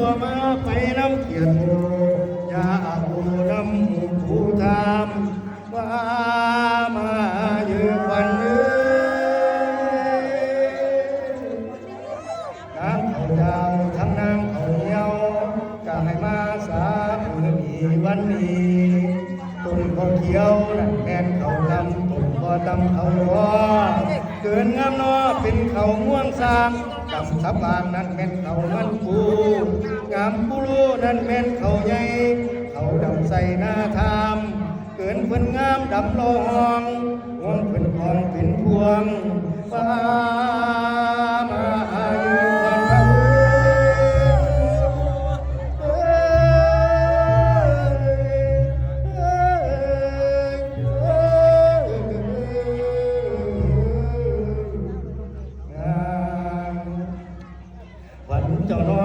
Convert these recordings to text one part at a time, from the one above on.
บ่มาไปน้ำเขียนยาผู้ำผู้ทำว่ามาเยือนวันเอ้ยน้ำเขาดาวทั้งน้ำเขาเหนียวก็ให้มาสามือมีวันนี้ต้นเขาเขียวนั่นแม่นเขาดำต้นก็ดำเขาหัว เกินงามนอเป็นเขาม่วงสางกำทับบางนั่นแม่นเขามันปูงามปูรูนั่นแม่นเขาใหญ่เขาดำใส่หน้าทาม เกินเพิ่นงามดำโลหอง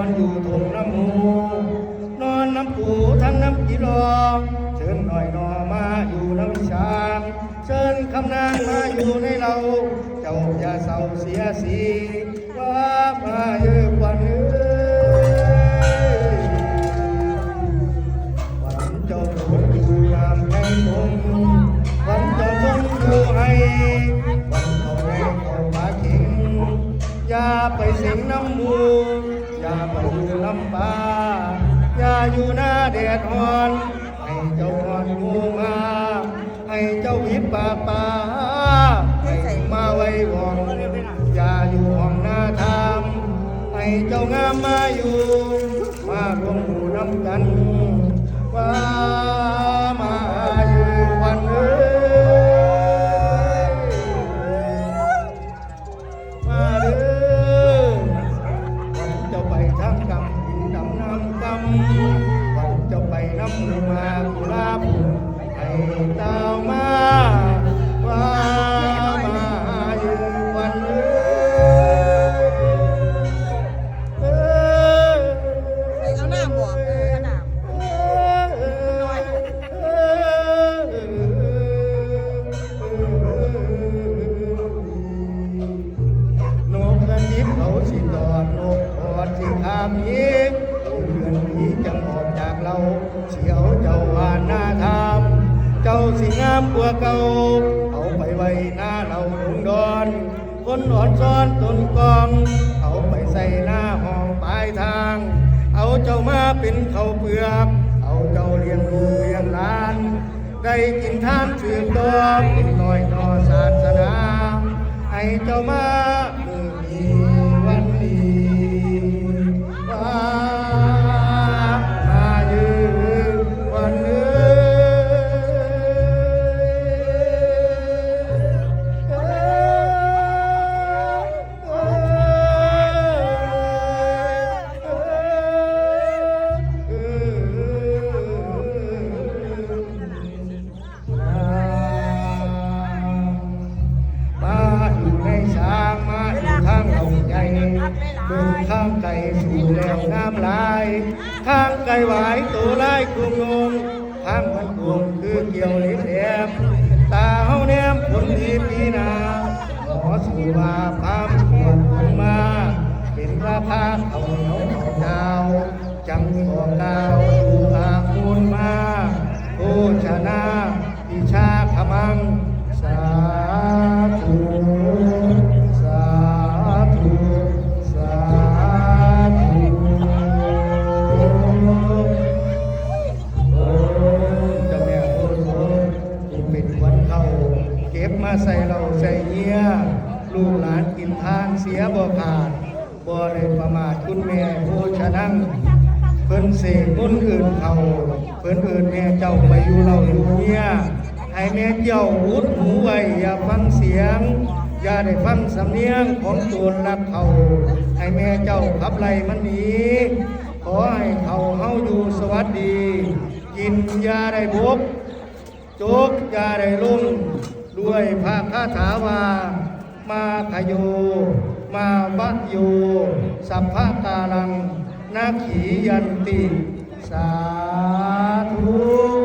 อนอยู่ทงน้ำมูนอนน้ำปูทั้งน้ำกีรองเชิญหน่อยหนอมาอยู่น้ำชางเชิญคำนางมาอยู่ในเรา เจ้าอย่าเศร้าเสียสีว่ามาเยอะกว่านื้วันเจ้าทงอยู่ยามแห่งทงวันเจ้าทงอยู่ให้วันเขาแรงเขาปาเข็งอย่าไปสียงน้ำมู อย่าไปอยู่น้ำปลาอย่าอยู่หน้าแดดฮอน ให้เจ้าฮอนงูมา ให้เจ้าวิบปาป่าให้มาไว้วองอย่าอยู่ห้องหน้าทามให้เจ้างามมาอยู่ มารวมหมู่น้ำกันว่ามา ให้เจ้ามาว่ามาอยู่วันเอ้ยเอ้ยเอาหน้าบวกเออเอาหน้านกกระจิบเขาสิตอดนกพอดสิขามยิงเพื่อนผีจังออกจากเราเสียว สิงามกว่าเก่าเอาไปไว้หน้าเราดงดอนคนอ่อนซ้อนต้นกองเอาไปใส่หน้าห้องปลายทาง เอาเจ้ามาเป็นเขาเปลือกเอาเจ้าเลี้ยงลูกเลี้ยงหลานได้กินทานถือตอเป็นน้อยนอศาสนาให้เจ้ามา เบิ่งข้างไก่สู่แล้วน้ำลายข้างไก่หวายตัวลายกุงงงข้างมันกุมคือเกี่ยวลิ้นแหลมตาเฮาแนมผลดีปีนาขอสู่ว่าความปวดมา เป็นราพาเอาเหนียวเอาดา ใส่เราใส่เงี้ยลูกหลานกินทานเสียบ่ขาดบ่ได้ประมาทคุณแม่โภชนังเพิ่นเสกคนอื่นเขาเพิ่นอื่นแม่เจ้าไปอยู่เราอยู่เนี่ยให้แม่เจ้าอุดหูไว้อย่าฟังเสียง อย่าได้ฟังสำเนียงของโจรลักเขาให้แม่เจ้าขับไล่มันหนีขอให้เขาเฮาอยู่สวัสดี กินยาได้บุกโจกยาได้ลุ่ม ด้วยพระคาถาว่ามาขโย มาบัโย สัพพะกาลังนาขียันติ สาธุ